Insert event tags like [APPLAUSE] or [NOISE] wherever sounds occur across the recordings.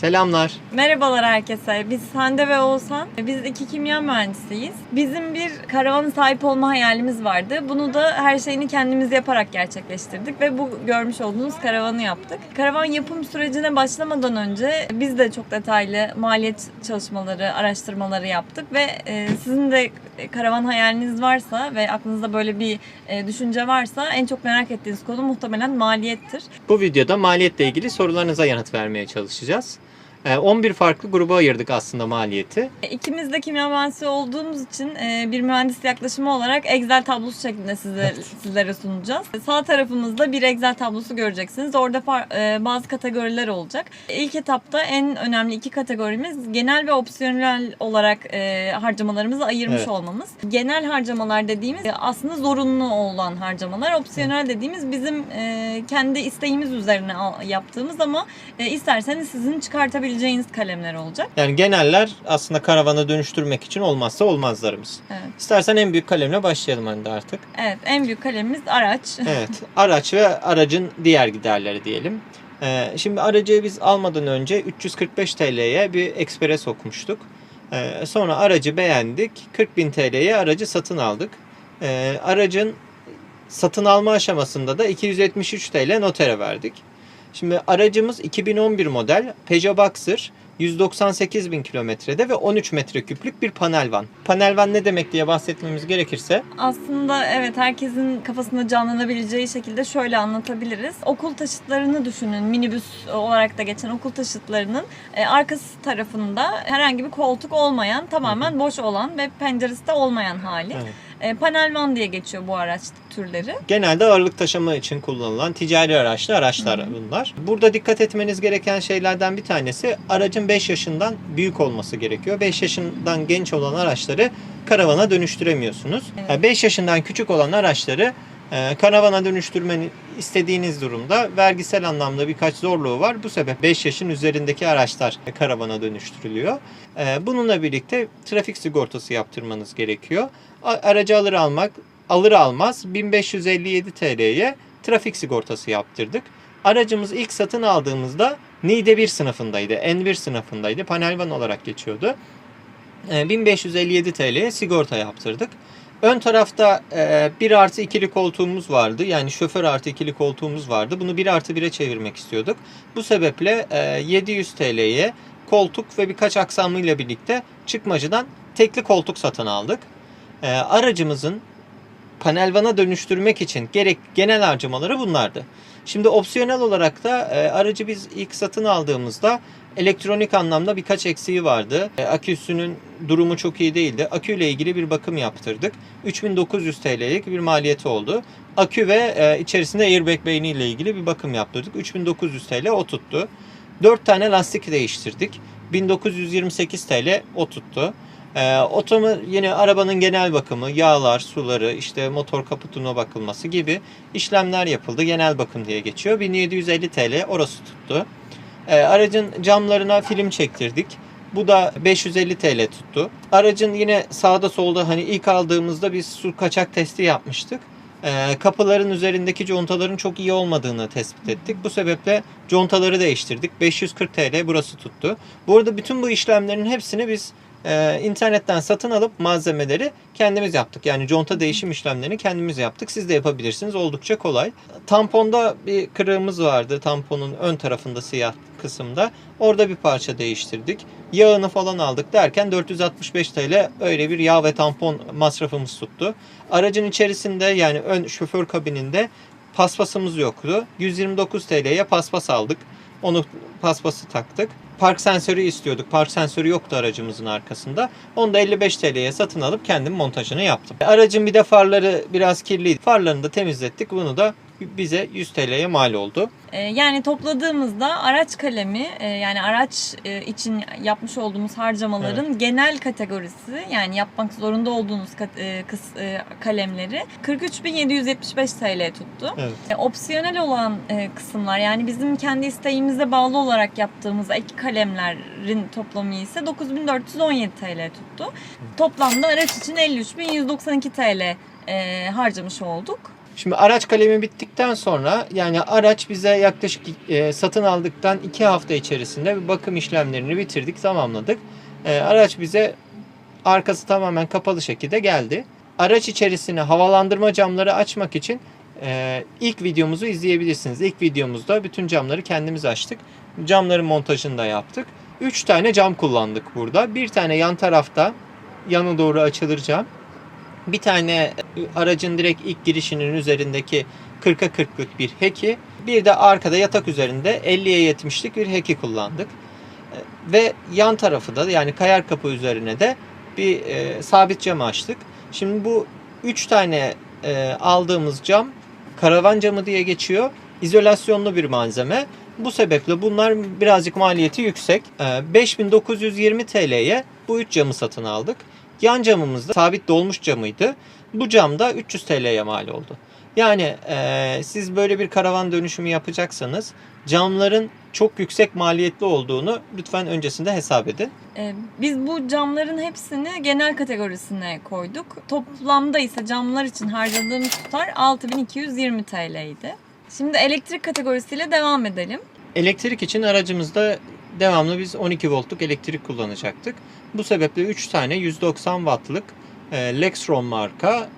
Selamlar. Merhabalar herkese. Biz Hande ve Oğuzhan. Biz iki kimya mühendisiyiz. Bizim bir karavanın sahip olma hayalimiz vardı. Bunu da her şeyini kendimiz yaparak gerçekleştirdik ve bu görmüş olduğunuz karavanı yaptık. Karavan yapım sürecine başlamadan önce biz de çok detaylı maliyet çalışmaları, araştırmaları yaptık ve e, sizin de karavan hayaliniz varsa ve aklınızda böyle bir e, düşünce varsa en çok merak ettiğiniz konu muhtemelen maliyettir. Bu videoda maliyetle ilgili sorularınıza yanıt vermeye çalışacağız. Ee, 11 farklı gruba ayırdık aslında maliyeti. İkimiz de kimya mühendisi olduğumuz için e, bir mühendis yaklaşımı olarak Excel tablosu şeklinde size, sizlere sunacağız. Sağ tarafımızda bir Excel tablosu göreceksiniz. Orada e, bazı kategoriler olacak. İlk etapta en önemli iki kategorimiz genel ve opsiyonel olarak e, harcamalarımızı ayırmış Evet. olmamız. Genel harcamalar dediğimiz e, aslında zorunlu olan harcamalar. Opsiyonel dediğimiz bizim e, kendi isteğimiz üzerine yaptığımız ama e, isterseniz sizin çıkartabileceğiniz kalemler olacak. Yani geneller aslında karavana dönüştürmek için olmazsa olmazlarımız. Evet. İstersen en büyük kalemle başlayalım Hande artık. Evet, en büyük kalemimiz araç. Evet, araç ve aracın diğer giderleri diyelim. Ee, şimdi aracı biz almadan önce 345 TL'ye bir ekspres okumuştuk. Ee, sonra aracı beğendik. 40.000 TL'ye aracı satın aldık. Ee, aracın satın alma aşamasında da 273 TL notere verdik. Şimdi aracımız 2011 model Peugeot Boxer 198 bin kilometrede ve 13 metreküplük bir panel van. Panel van ne demek diye bahsetmemiz gerekirse Aslında evet herkesin kafasında canlanabileceği şekilde şöyle anlatabiliriz. Okul taşıtlarını düşünün. Minibüs olarak da geçen okul taşıtlarının e, arkası tarafında herhangi bir koltuk olmayan, tamamen boş olan ve penceresi de olmayan hali. Evet. E, panel van diye geçiyor bu araç türleri. Genelde ağırlık taşıma için kullanılan ticari araçlı araçlar bunlar. Burada dikkat etmeniz gereken şeylerden bir tanesi aracın 5 yaşından büyük olması gerekiyor. 5 yaşından genç olan araçları karavana dönüştüremiyorsunuz. Evet. 5 yaşından küçük olan araçları karavana dönüştürmeni istediğiniz durumda vergisel anlamda birkaç zorluğu var. Bu sebep 5 yaşın üzerindeki araçlar karavana dönüştürülüyor. E, Bununla birlikte trafik sigortası yaptırmanız gerekiyor. Aracı alır almak alır almaz 1557 TL'ye trafik sigortası yaptırdık. Aracımız ilk satın aldığımızda NİDE 1 sınıfındaydı. N1 sınıfındaydı. Panel van olarak geçiyordu. Ee, 1557 TL'ye sigorta yaptırdık. Ön tarafta e, 1 artı ikili koltuğumuz vardı. Yani şoför artı ikili koltuğumuz vardı. Bunu 1 artı 1'e çevirmek istiyorduk. Bu sebeple e, 700 TL'ye koltuk ve birkaç aksamıyla birlikte çıkmacıdan tekli koltuk satın aldık. E, aracımızın panel vana dönüştürmek için gerek genel harcamaları bunlardı. Şimdi opsiyonel olarak da e, aracı biz ilk satın aldığımızda elektronik anlamda birkaç eksiği vardı. E, aküsünün durumu çok iyi değildi. Aküyle ilgili bir bakım yaptırdık. 3900 TL'lik bir maliyeti oldu. Akü ve e, içerisinde airbag beyni ile ilgili bir bakım yaptırdık. 3900 TL o tuttu. 4 tane lastik değiştirdik. 1928 TL o tuttu. Ee, otomu yine arabanın genel bakımı, yağlar, suları, işte motor kaputuna bakılması gibi işlemler yapıldı. Genel bakım diye geçiyor. 1750 TL orası tuttu. Ee, aracın camlarına film çektirdik. Bu da 550 TL tuttu. Aracın yine sağda solda hani ilk aldığımızda biz su kaçak testi yapmıştık. Ee, kapıların üzerindeki contaların çok iyi olmadığını tespit ettik. Bu sebeple contaları değiştirdik. 540 TL burası tuttu. Bu arada bütün bu işlemlerin hepsini biz e, internetten satın alıp malzemeleri kendimiz yaptık. Yani conta değişim işlemlerini kendimiz yaptık. Siz de yapabilirsiniz. Oldukça kolay. Tamponda bir kırığımız vardı. Tamponun ön tarafında siyah kısımda. Orada bir parça değiştirdik. Yağını falan aldık derken 465 TL öyle bir yağ ve tampon masrafımız tuttu. Aracın içerisinde yani ön şoför kabininde paspasımız yoktu. 129 TL'ye paspas aldık. Onu paspası taktık. Park sensörü istiyorduk. Park sensörü yoktu aracımızın arkasında. Onu da 55 TL'ye satın alıp kendim montajını yaptım. Aracın bir de farları biraz kirliydi. Farlarını da temizlettik. Bunu da bize 100 TL'ye mal oldu. E, yani topladığımızda araç kalemi e, yani araç e, için yapmış olduğumuz harcamaların genel kategorisi yani yapmak zorunda olduğunuz e, kalemleri 43.775 TL tuttu. Evet. Opsiyonel olan kısımlar yani bizim kendi isteğimize bağlı olarak yaptığımız ek kalemlerin toplamı ise 9417 TL tuttu. Toplamda araç için 53.192 TL harcamış olduk. Şimdi araç kalemi bittikten sonra yani araç bize yaklaşık e, satın aldıktan 2 hafta içerisinde bir bakım işlemlerini bitirdik, tamamladık. E, araç bize arkası tamamen kapalı şekilde geldi. Araç içerisine havalandırma camları açmak için e, ilk videomuzu izleyebilirsiniz. İlk videomuzda bütün camları kendimiz açtık. Camların montajını da yaptık. 3 tane cam kullandık burada. Bir tane yan tarafta yana doğru açılır cam. Bir tane aracın direkt ilk girişinin üzerindeki 40'a 40'lık bir heki. Bir de arkada yatak üzerinde 50'ye 70'lik bir heki kullandık. Ve yan tarafı da yani kayar kapı üzerine de bir e, sabit cam açtık. Şimdi bu 3 tane e, aldığımız cam karavan camı diye geçiyor. İzolasyonlu bir malzeme. Bu sebeple bunlar birazcık maliyeti yüksek. E, 5920 TL'ye bu 3 camı satın aldık. Yan camımız da sabit dolmuş camıydı. Bu cam da 300 TL'ye mal oldu. Yani e, siz böyle bir karavan dönüşümü yapacaksanız camların çok yüksek maliyetli olduğunu lütfen öncesinde hesap edin. Ee, Biz bu camların hepsini genel kategorisine koyduk. Toplamda ise camlar için harcadığımız tutar 6220 TL'ydi. Şimdi elektrik kategorisiyle devam edelim. Elektrik için aracımızda devamlı biz 12 voltluk elektrik kullanacaktık. Bu sebeple 3 tane 190 wattlık e, Lexron marka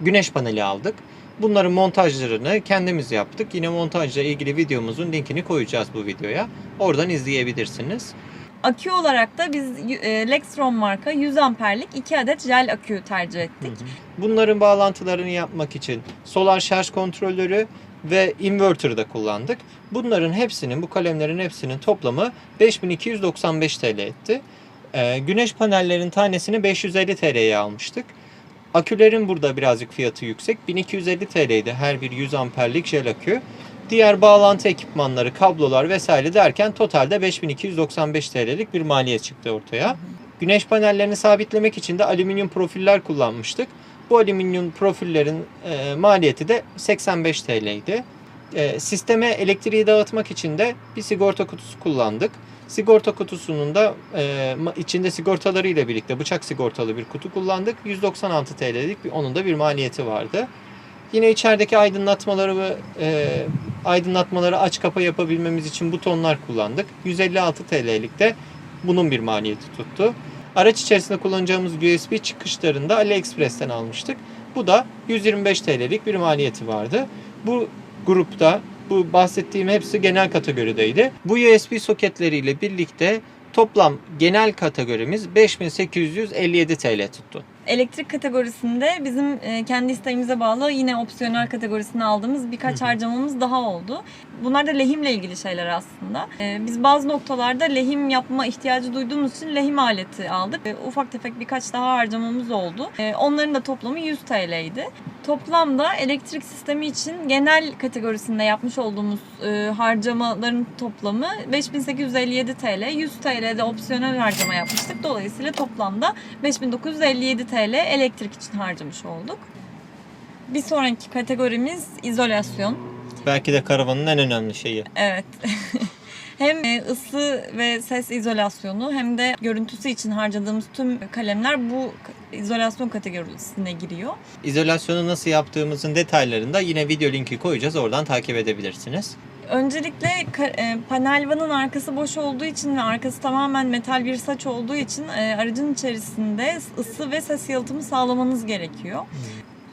güneş paneli aldık. Bunların montajlarını kendimiz yaptık. Yine montajla ilgili videomuzun linkini koyacağız bu videoya. Oradan izleyebilirsiniz. Akü olarak da biz e, Lexron marka 100 amperlik 2 adet jel akü tercih ettik. Bunların bağlantılarını yapmak için solar şarj kontrolörü ve inverter de kullandık. Bunların hepsinin, bu kalemlerin hepsinin toplamı 5295 TL etti. Ee, güneş panellerin tanesini 550 TL'ye almıştık. Akülerin burada birazcık fiyatı yüksek. 1250 TL'ydi her bir 100 amperlik jel akü. Diğer bağlantı ekipmanları, kablolar vesaire derken totalde 5295 TL'lik bir maliyet çıktı ortaya. Güneş panellerini sabitlemek için de alüminyum profiller kullanmıştık. Bu alüminyum profillerin e, maliyeti de 85 TL'ydi. E, sisteme elektriği dağıtmak için de bir sigorta kutusu kullandık. Sigorta kutusunun da e, içinde sigortaları ile birlikte bıçak sigortalı bir kutu kullandık. 196 TL'lik bir onun da bir maliyeti vardı. Yine içerideki aydınlatmaları e, aydınlatmaları aç kapa yapabilmemiz için butonlar kullandık. 156 TL'lik de bunun bir maliyeti tuttu. Araç içerisinde kullanacağımız USB çıkışlarını da AliExpress'ten almıştık. Bu da 125 TL'lik bir maliyeti vardı. Bu grupta bu bahsettiğim hepsi genel kategorideydi. Bu USB soketleriyle birlikte toplam genel kategorimiz 5857 TL tuttu. Elektrik kategorisinde bizim e, kendi isteğimize bağlı yine opsiyonel kategorisine aldığımız birkaç harcamamız daha oldu. Bunlar da lehimle ilgili şeyler aslında. E, Biz bazı noktalarda lehim yapma ihtiyacı duyduğumuz için lehim aleti aldık. Ufak tefek birkaç daha harcamamız oldu. E, Onların da toplamı 100 TL'ydi. Toplamda elektrik sistemi için genel kategorisinde yapmış olduğumuz e, harcamaların toplamı 5857 TL. 100 TL'de opsiyonel harcama yapmıştık. Dolayısıyla toplamda 5957 TL elektrik için harcamış olduk. Bir sonraki kategorimiz izolasyon. Belki de karavanın en önemli şeyi. Evet. [LAUGHS] hem e, ısı ve ses izolasyonu hem de görüntüsü için harcadığımız tüm kalemler bu izolasyon kategorisine giriyor. İzolasyonu nasıl yaptığımızın detaylarını da yine video linki koyacağız. Oradan takip edebilirsiniz. Öncelikle e, panel vanın arkası boş olduğu için ve arkası tamamen metal bir saç olduğu için e, aracın içerisinde ısı ve ses yalıtımı sağlamanız gerekiyor.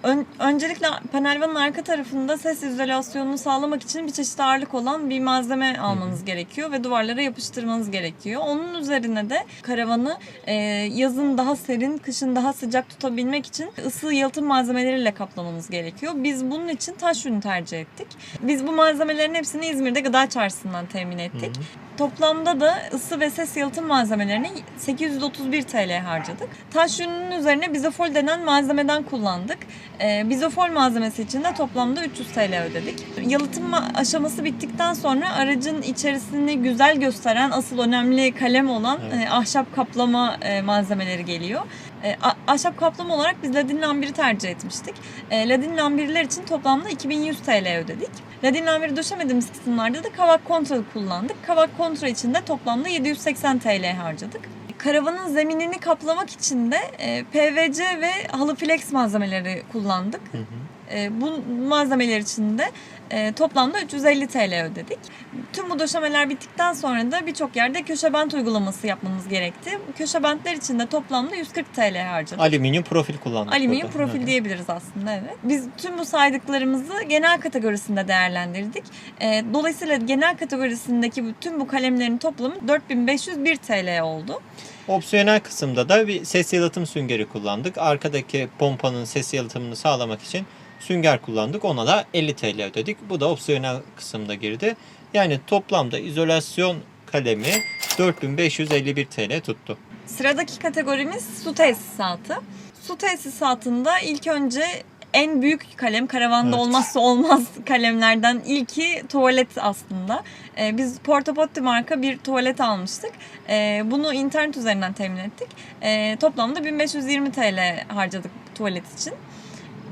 Ön- öncelikle panel vanın arka tarafında ses izolasyonunu sağlamak için bir çeşit ağırlık olan bir malzeme almanız gerekiyor ve duvarlara yapıştırmanız gerekiyor. Onun üzerine de karavanı e, yazın daha serin, kışın daha sıcak tutabilmek için ısı yalıtım malzemeleriyle kaplamanız gerekiyor. Biz bunun için taş yünü tercih ettik. Biz bu malzemelerin hepsini İzmir'de gıda çarşısından temin ettik. Toplamda da ısı ve ses yalıtım malzemelerine 831 TL harcadık. Taş yününün üzerine bizofol denen malzemeden kullandık. Ee, bizofol malzemesi için de toplamda 300 TL ödedik. Yalıtım ma- aşaması bittikten sonra aracın içerisini güzel gösteren asıl önemli kalem olan Evet. e, ahşap kaplama e, malzemeleri geliyor. E, ahşap kaplama olarak biz ladin lambiri tercih etmiştik. E, ladin lambirler için toplamda 2100 TL ödedik. Ladin lambiri döşemediğimiz kısımlarda da kavak kontra kullandık. Kavak kontra için de toplamda 780 TL harcadık. Karavanın zeminini kaplamak için de e, PVC ve halı flex malzemeleri kullandık. Hı hı. E, bu malzemeler için de e, toplamda 350 TL ödedik. Tüm bu döşemeler bittikten sonra da birçok yerde köşe bant uygulaması yapmamız gerekti. Köşe bantlar için de toplamda 140 TL harcadık. Alüminyum profil kullandık. Alüminyum burada. profil hı. diyebiliriz aslında evet. Biz tüm bu saydıklarımızı genel kategorisinde değerlendirdik. Ee, dolayısıyla genel kategorisindeki bütün bu kalemlerin toplamı 4501 TL oldu. Opsiyonel kısımda da bir ses yalıtım süngeri kullandık. Arkadaki pompanın ses yalıtımını sağlamak için sünger kullandık. Ona da 50 TL ödedik. Bu da opsiyonel kısımda girdi. Yani toplamda izolasyon kalemi 4551 TL tuttu. Sıradaki kategorimiz su tesisatı. Su tesisatında ilk önce en büyük kalem karavanda Evet. olmazsa olmaz [LAUGHS] kalemlerden ilki tuvalet aslında. Ee, biz Portapotti marka bir tuvalet almıştık. Ee, bunu internet üzerinden temin ettik. Ee, toplamda 1520 TL harcadık tuvalet için.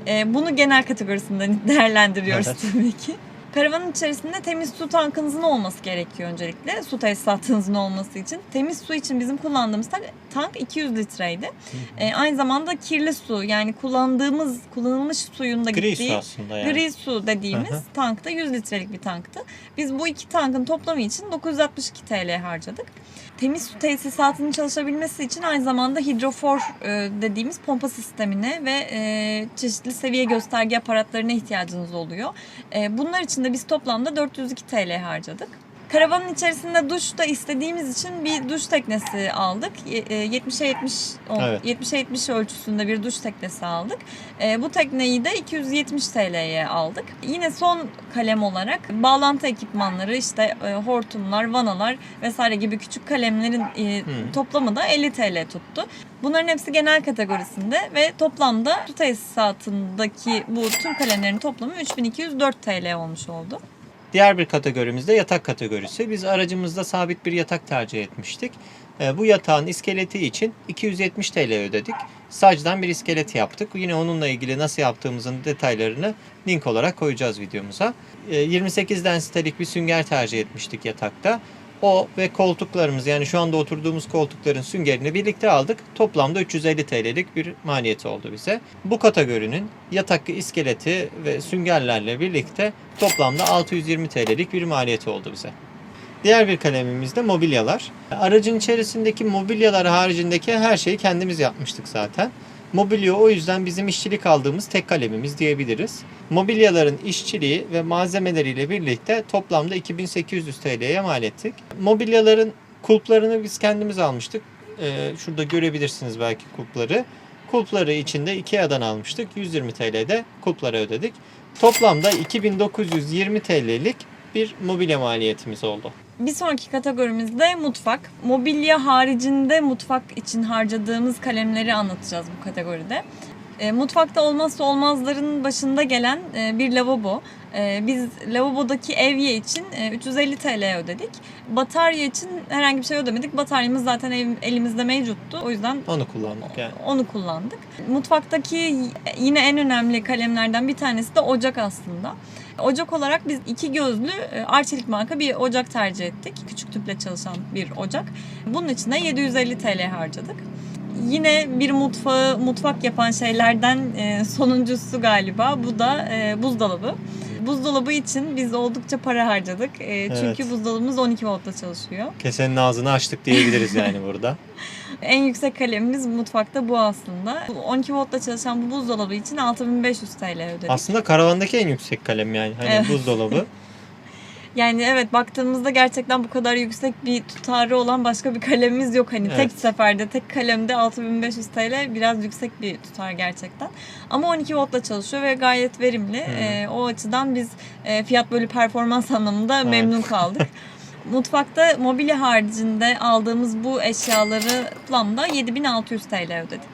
Ee, bunu genel kategorisinden [LAUGHS] değerlendiriyoruz Evet. tabii ki. Karavanın içerisinde temiz su tankınızın olması gerekiyor öncelikle. Su tesisatınızın olması için. Temiz su için bizim kullandığımız tank, tank 200 litreydi. Ee, aynı zamanda kirli su yani kullandığımız, kullanılmış suyun da Gri gittiği su aslında yani. gri su dediğimiz Hı hı. tankta 100 litrelik bir tanktı. Biz bu iki tankın toplamı için 962 TL harcadık. Temiz su tesisatının çalışabilmesi için aynı zamanda hidrofor e, dediğimiz pompa sistemine ve e, çeşitli seviye gösterge aparatlarına ihtiyacınız oluyor. E, bunlar için de biz toplamda 402 TL harcadık. Karavanın içerisinde duş da istediğimiz için bir duş teknesi aldık. Ye- e, 70'e 70 o- Evet. 70'e 70 ölçüsünde bir duş teknesi aldık. E, bu tekneyi de 270 TL'ye aldık. Yine son kalem olarak bağlantı ekipmanları işte e, hortumlar, vanalar vesaire gibi küçük kalemlerin e, toplamı da 50 TL tuttu. Bunların hepsi genel kategorisinde ve toplamda su tesisatındaki bu tüm kalemlerin toplamı 3204 TL olmuş oldu. Diğer bir kategorimiz de yatak kategorisi. Biz aracımızda sabit bir yatak tercih etmiştik. Ee, Bu yatağın iskeleti için 270 TL ödedik. Sacdan bir iskelet yaptık. Yine onunla ilgili nasıl yaptığımızın detaylarını link olarak koyacağız videomuza. Ee, 28 densitelik bir sünger tercih etmiştik yatakta. O ve koltuklarımız yani şu anda oturduğumuz koltukların süngerini birlikte aldık. Toplamda 350 TL'lik bir maliyeti oldu bize. Bu kategorinin yatak iskeleti ve süngerlerle birlikte toplamda 620 TL'lik bir maliyeti oldu bize. Diğer bir kalemimiz de mobilyalar. Aracın içerisindeki mobilyalar haricindeki her şeyi kendimiz yapmıştık zaten. Mobilya o yüzden bizim işçilik aldığımız tek kalemimiz diyebiliriz. Mobilyaların işçiliği ve malzemeleriyle birlikte toplamda 2800 TL'ye mal ettik. Mobilyaların kulplarını biz kendimiz almıştık. Ee, şurada görebilirsiniz belki kulpları. Kulpları içinde Ikea'dan almıştık. 120 TL'de kulplara ödedik. Toplamda 2920 TL'lik bir mobilya maliyetimiz oldu. Bir sonraki kategorimizde mutfak. Mobilya haricinde mutfak için harcadığımız kalemleri anlatacağız bu kategoride. E, mutfakta olmazsa olmazların başında gelen e, bir lavabo. E, biz lavabodaki evye için e, 350 TL ödedik. Batarya için herhangi bir şey ödemedik. Bataryamız zaten ev- elimizde mevcuttu. O yüzden Onu kullandık yani. onu kullandık. Mutfaktaki yine en önemli kalemlerden bir tanesi de ocak aslında. Ocak olarak biz iki gözlü e, Arçelik marka bir ocak tercih ettik. Küçük tüple çalışan bir ocak. Bunun için de 750 TL harcadık. Yine bir mutfağı mutfak yapan şeylerden e, sonuncusu galiba. Bu da e, buzdolabı. Buzdolabı için biz oldukça para harcadık. E, çünkü Evet. buzdolabımız 12 voltla çalışıyor. Kesenin ağzını açtık diyebiliriz yani burada. [LAUGHS] En yüksek kalemimiz mutfakta bu aslında. Bu 12 voltla çalışan bu buzdolabı için 6500 TL ödedik. Aslında karavandaki en yüksek kalem yani. Hani Evet. buzdolabı. [LAUGHS] Yani evet baktığımızda gerçekten bu kadar yüksek bir tutarı olan başka bir kalemimiz yok. Hani tek Evet. seferde tek kalemde 6500 TL biraz yüksek bir tutar gerçekten. Ama 12 voltla çalışıyor ve gayet verimli. Ee, o açıdan biz e, fiyat bölü performans anlamında Evet. memnun kaldık. [LAUGHS] Mutfakta mobilya haricinde aldığımız bu eşyaları toplamda 7600 TL ödedik.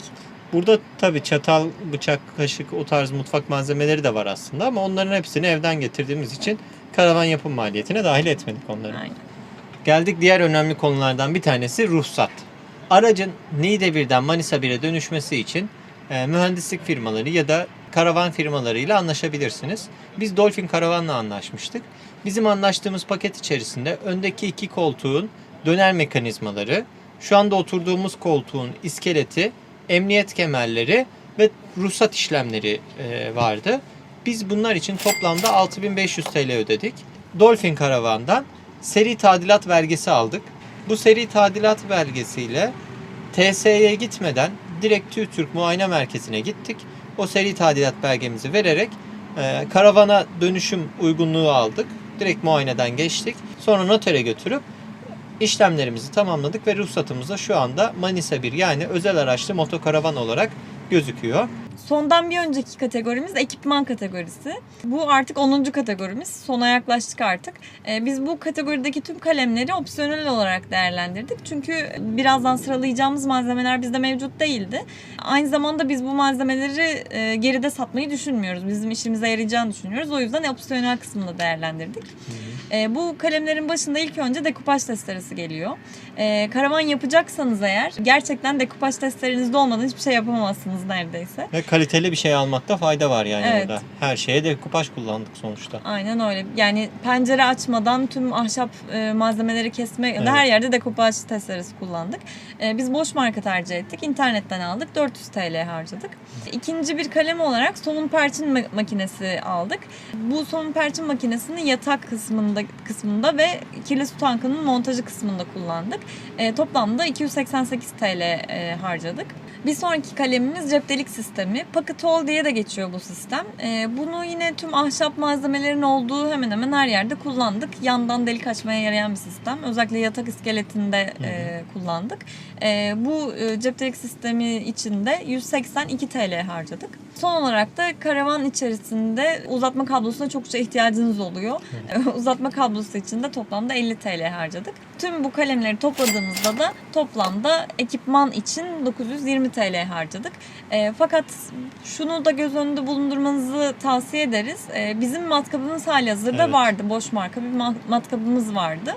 Burada tabii çatal, bıçak, kaşık o tarz mutfak malzemeleri de var aslında ama onların hepsini evden getirdiğimiz için karavan yapım maliyetine dahil etmedik onları. Aynen. Geldik diğer önemli konulardan bir tanesi ruhsat. Aracın Niğdevir'den Manisa 1'e dönüşmesi için e, mühendislik firmaları ya da karavan firmalarıyla anlaşabilirsiniz. Biz Dolphin Karavan'la anlaşmıştık. Bizim anlaştığımız paket içerisinde öndeki iki koltuğun döner mekanizmaları, şu anda oturduğumuz koltuğun iskeleti, emniyet kemerleri ve ruhsat işlemleri e, vardı. Biz bunlar için toplamda 6500 TL ödedik. Dolphin Karavan'dan seri tadilat vergisi aldık. Bu seri tadilat belgesiyle TSE'ye gitmeden direkt TÜRK Muayene Merkezi'ne gittik. O seri tadilat belgemizi vererek e, karavana dönüşüm uygunluğu aldık. Direkt muayeneden geçtik. Sonra notere götürüp işlemlerimizi tamamladık ve ruhsatımız da şu anda Manisa 1 yani özel araçlı motokaravan olarak gözüküyor. Sondan bir önceki kategorimiz ekipman kategorisi. Bu artık 10. kategorimiz. Sona yaklaştık artık. Ee, biz bu kategorideki tüm kalemleri opsiyonel olarak değerlendirdik. Çünkü birazdan sıralayacağımız malzemeler bizde mevcut değildi. Aynı zamanda biz bu malzemeleri e, geride satmayı düşünmüyoruz. Bizim işimize yarayacağını düşünüyoruz. O yüzden opsiyonel kısmını değerlendirdik. E, bu kalemlerin başında ilk önce dekupaj testeresi geliyor. E, karavan yapacaksanız eğer gerçekten dekupaj testerinizde olmadan hiçbir şey yapamazsınız neredeyse. Ve kaliteli bir şey almakta fayda var yani Evet. orada. Her şeye de kupaj kullandık sonuçta. Aynen öyle. Yani pencere açmadan tüm ahşap e, malzemeleri kesme Evet. her yerde dekupaj testeresi kullandık. E, biz boş marka tercih ettik. İnternetten aldık. 400 TL harcadık. İkinci bir kalem olarak somun perçin ma- makinesi aldık. Bu somun perçin makinesini yatak kısmında kısmında ve kirli su tankının montajı kısmında kullandık. E, toplamda 288 TL e, harcadık. Bir sonraki kalemimiz ceptelik sistemi. Pocket Hole diye de geçiyor bu sistem. Ee, bunu yine tüm ahşap malzemelerin olduğu hemen hemen her yerde kullandık. Yandan delik açmaya yarayan bir sistem. Özellikle yatak iskeletinde e, kullandık. E, bu e, ceptelik sistemi için de 182 TL harcadık. Son olarak da karavan içerisinde uzatma kablosuna çokça ihtiyacınız oluyor. [LAUGHS] uzatma kablosu için de toplamda 50 TL harcadık. Tüm bu kalemleri topladığımızda da toplamda ekipman için 920 TL harcadık. E, fakat şunu da göz önünde bulundurmanızı tavsiye ederiz. E, bizim matkabımız hali hazırda Evet. vardı. Boş marka bir ma- matkabımız vardı.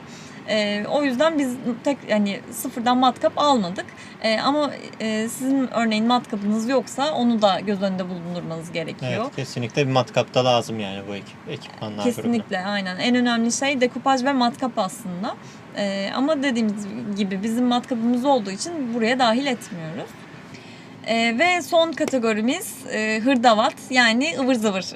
E, o yüzden biz tek yani sıfırdan matkap almadık. E, ama e, sizin örneğin matkabınız yoksa onu da göz önünde bulundurmanız gerekiyor. Evet kesinlikle bir matkap da lazım yani bu ekip, ekipmanlar grubuna. Kesinlikle aynen. En önemli şey dekupaj ve matkap aslında. Ee, ama dediğimiz gibi bizim matkabımız olduğu için buraya dahil etmiyoruz. Ee, ve son kategorimiz e, hırdavat yani ıvır zıvır. [LAUGHS]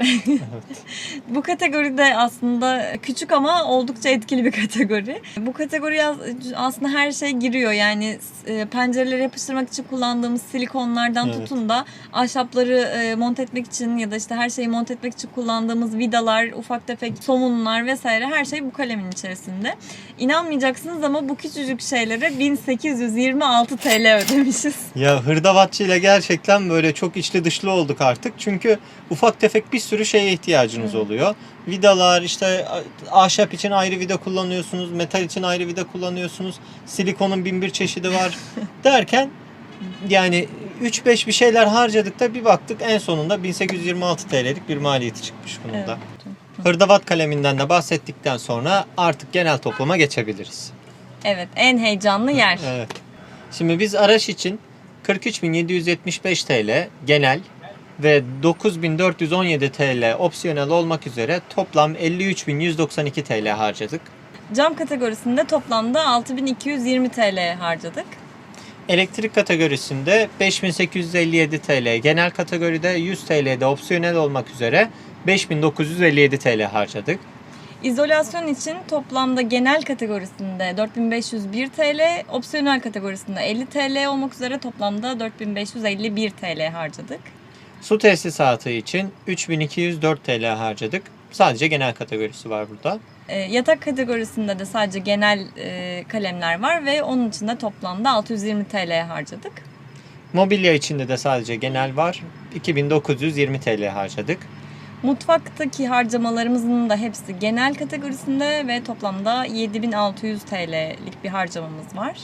Bu kategori de aslında küçük ama oldukça etkili bir kategori. Bu kategoriye as- aslında her şey giriyor. Yani e, pencereleri yapıştırmak için kullandığımız silikonlardan Evet. tutun da ahşapları e, monte etmek için ya da işte her şeyi monte etmek için kullandığımız vidalar, ufak tefek somunlar vesaire her şey bu kalemin içerisinde. İnanmayacaksınız ama bu küçücük şeylere 1826 TL ödemişiz. Ya hırdavatçı ile gerçekten böyle çok içli dışlı olduk artık. Çünkü ufak tefek bir sürü şeye ihtiyacınız oluyor. Vidalar işte ahşap için ayrı vida kullanıyorsunuz. Metal için ayrı vida kullanıyorsunuz. Silikonun bin bir çeşidi var. [LAUGHS] Derken yani 3-5 bir şeyler harcadık da bir baktık en sonunda 1826 TL'lik bir maliyeti çıkmış bunun da. Hırdavat kaleminden de bahsettikten sonra artık genel toplama geçebiliriz. Evet en heyecanlı yer. Evet. Şimdi biz araç için 43.775 TL genel ve 9.417 TL opsiyonel olmak üzere toplam 53.192 TL harcadık. Cam kategorisinde toplamda 6220 TL harcadık. Elektrik kategorisinde 5857 TL, genel kategoride 100 TL de opsiyonel olmak üzere 5957 TL harcadık. İzolasyon için toplamda genel kategorisinde 4501 TL, opsiyonel kategorisinde 50 TL olmak üzere toplamda 4551 TL harcadık. Su tesisatı için 3204 TL harcadık. Sadece genel kategorisi var burada. E, yatak kategorisinde de sadece genel e, kalemler var ve onun için de toplamda 620 TL harcadık. Mobilya içinde de sadece genel var. 2920 TL harcadık. Mutfaktaki harcamalarımızın da hepsi genel kategorisinde ve toplamda 7600 TL'lik bir harcamamız var.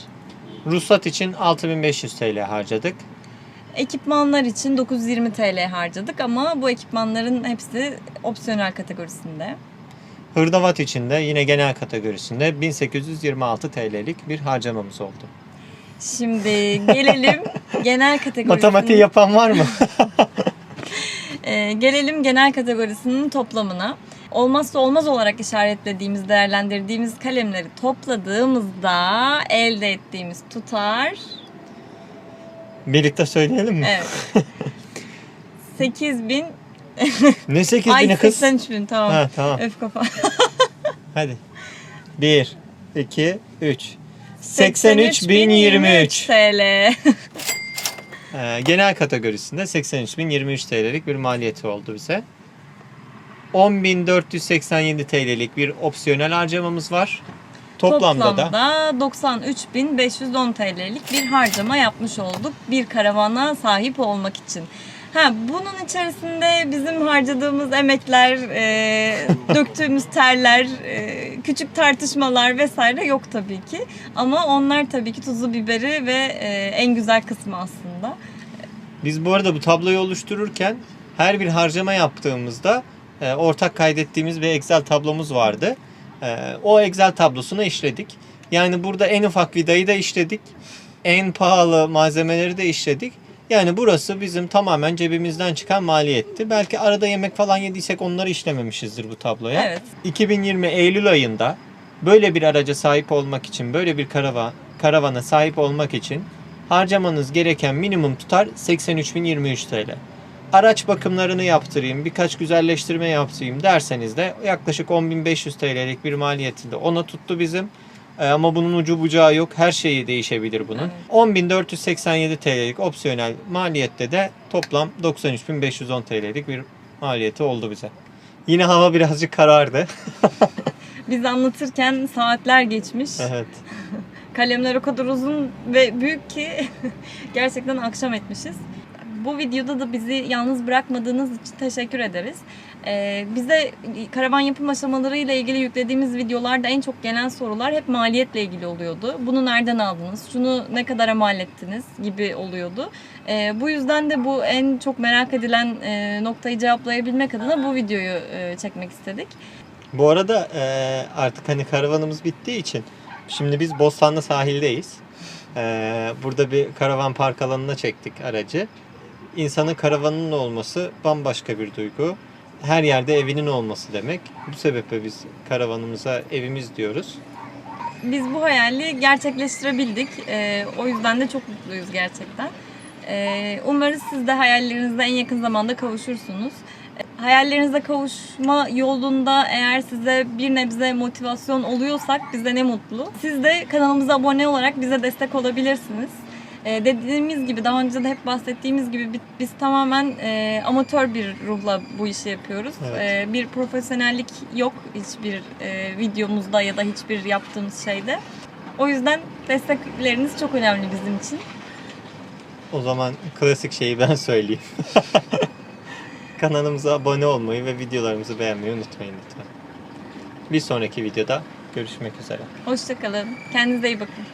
Ruhsat için 6500 TL harcadık. Ekipmanlar için 920 TL harcadık ama bu ekipmanların hepsi opsiyonel kategorisinde. Hırdavat için de yine genel kategorisinde 1826 TL'lik bir harcamamız oldu. Şimdi gelelim [LAUGHS] genel kategorisinin Matematiği yapan var mı? [LAUGHS] Ee, gelelim genel kategorisinin toplamına. Olmazsa olmaz olarak işaretlediğimiz, değerlendirdiğimiz kalemleri topladığımızda elde ettiğimiz tutar Birlikte söyleyelim mi? evet. [LAUGHS] ne 8 Ay bini kız? 83 bin tamam. Ha tamam. Öf kafa. [LAUGHS] Hadi. 1, 2, 3. 83.023. TL. Ee, genel kategorisinde 83.023 TL'lik bir maliyeti oldu bize. 10.487 TL'lik bir opsiyonel harcamamız var. Toplamda, da Toplamda 93.510 TL'lik bir harcama yapmış olduk bir karavana sahip olmak için. Ha, bunun içerisinde bizim harcadığımız emekler, e, [LAUGHS] döktüğümüz terler, e, küçük tartışmalar vesaire yok tabii ki. Ama onlar tabii ki tuzu biberi ve e, en güzel kısmı aslında. biz bu arada bu tabloyu oluştururken her bir harcama yaptığımızda e, ortak kaydettiğimiz bir Excel tablomuz vardı. E, o Excel tablosuna işledik. Yani burada en ufak vidayı da işledik. En pahalı malzemeleri de işledik. Yani burası bizim tamamen cebimizden çıkan maliyetti. Belki arada yemek falan yediysek onları işlememişizdir bu tabloya. Evet. 2020 Eylül ayında böyle bir araca sahip olmak için, böyle bir karava, karavana sahip olmak için harcamanız gereken minimum tutar 83.023 TL. Araç bakımlarını yaptırayım, birkaç güzelleştirme yaptırayım derseniz de yaklaşık 10.500 TL'lik bir maliyetinde ona tuttu bizim. Ee, Ama bunun ucu bucağı yok. Her şeyi değişebilir bunun. Evet. 10.487 TL'lik opsiyonel maliyette de toplam 93.510 TL'lik bir maliyeti oldu bize. Yine hava birazcık karardı. [LAUGHS] Biz anlatırken saatler geçmiş. evet. Kalemler o kadar uzun ve büyük ki [LAUGHS] gerçekten akşam etmişiz. Bu videoda da bizi yalnız bırakmadığınız için teşekkür ederiz. Ee, bize karavan yapım aşamaları ile ilgili yüklediğimiz videolarda en çok gelen sorular hep maliyetle ilgili oluyordu. Bunu nereden aldınız? Şunu ne kadara mal ettiniz? gibi oluyordu. Ee, bu yüzden de bu en çok merak edilen e, noktayı cevaplayabilmek adına bu videoyu e, çekmek istedik. Bu arada e, artık hani karavanımız bittiği için şimdi biz Bostanlı sahildeyiz. E, burada bir karavan park alanına çektik aracı. İnsanın karavanının olması bambaşka bir duygu. Her yerde evinin olması demek. Bu sebeple biz karavanımıza evimiz diyoruz. Biz bu hayali gerçekleştirebildik. Ee, o yüzden de çok mutluyuz gerçekten. Ee, umarız siz de hayallerinizde en yakın zamanda kavuşursunuz. Hayallerinize kavuşma yolunda eğer size bir nebze motivasyon oluyorsak bize ne mutlu. Siz de kanalımıza abone olarak bize destek olabilirsiniz. Ee, dediğimiz gibi daha önce de hep bahsettiğimiz gibi bi- biz tamamen e, amatör bir ruhla bu işi yapıyoruz. Evet. Ee, bir profesyonellik yok hiçbir e, videomuzda ya da hiçbir yaptığımız şeyde. O yüzden destekleriniz çok önemli bizim için. O zaman klasik şeyi ben söyleyeyim. [LAUGHS] Kanalımıza abone olmayı ve videolarımızı beğenmeyi unutmayın lütfen. Bir sonraki videoda görüşmek üzere. Hoşçakalın. Kendinize iyi bakın.